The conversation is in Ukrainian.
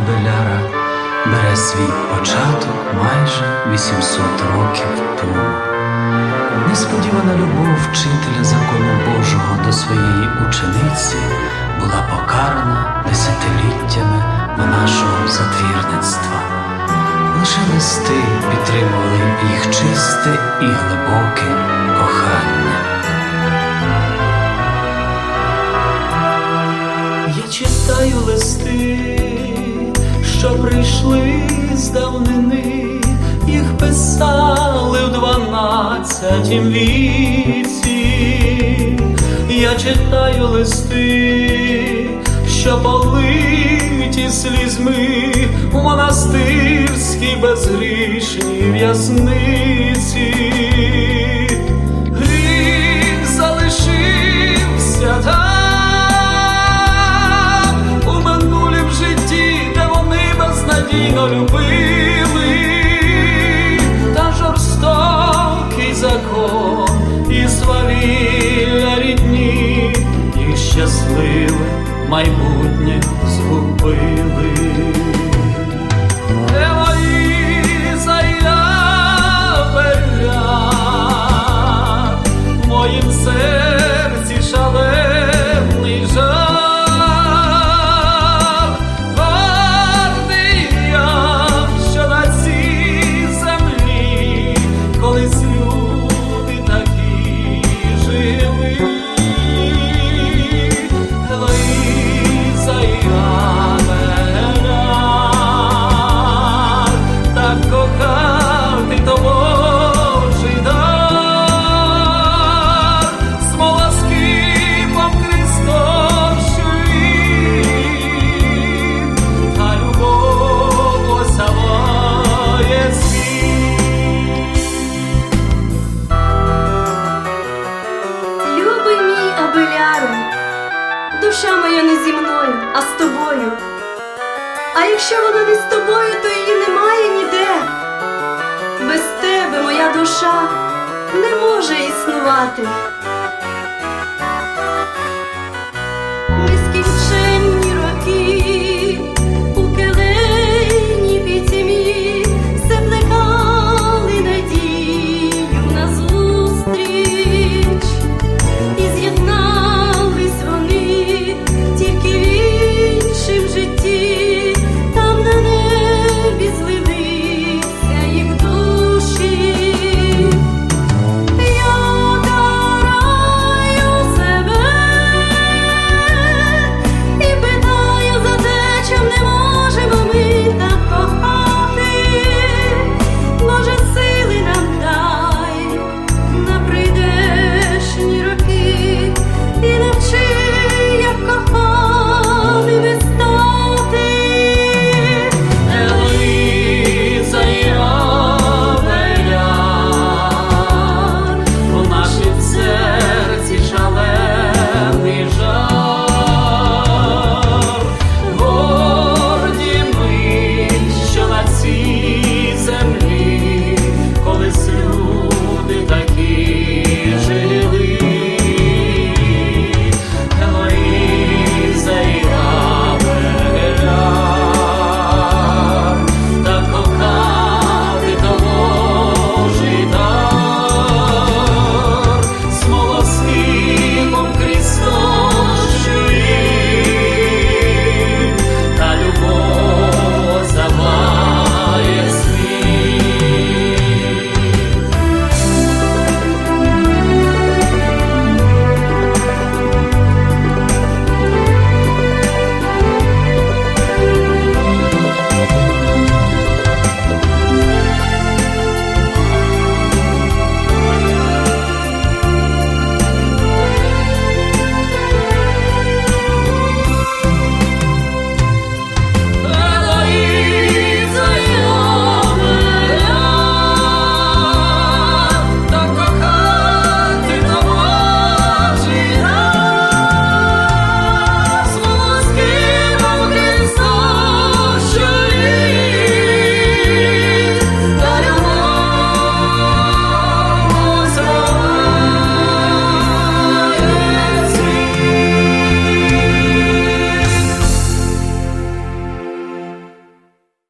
Абеляра бере свій початок майже 800 років тому. Несподівана любов вчителя закону Божого до своєї учениці була покарана десятиліттями монашого затвірництва. Лише листи підтримували їх чисте і глибоке кохання. Я читаю листи, що прийшли з давнини, їх писали в дванадцятім віці. Я читаю листи, що политі слізьми у монастирській безгрішній в'язниці. Майбутнє згубили. Душа моя не зі мною, а з тобою. А якщо вона не з тобою, то її немає ніде. Без тебе моя душа не може існувати.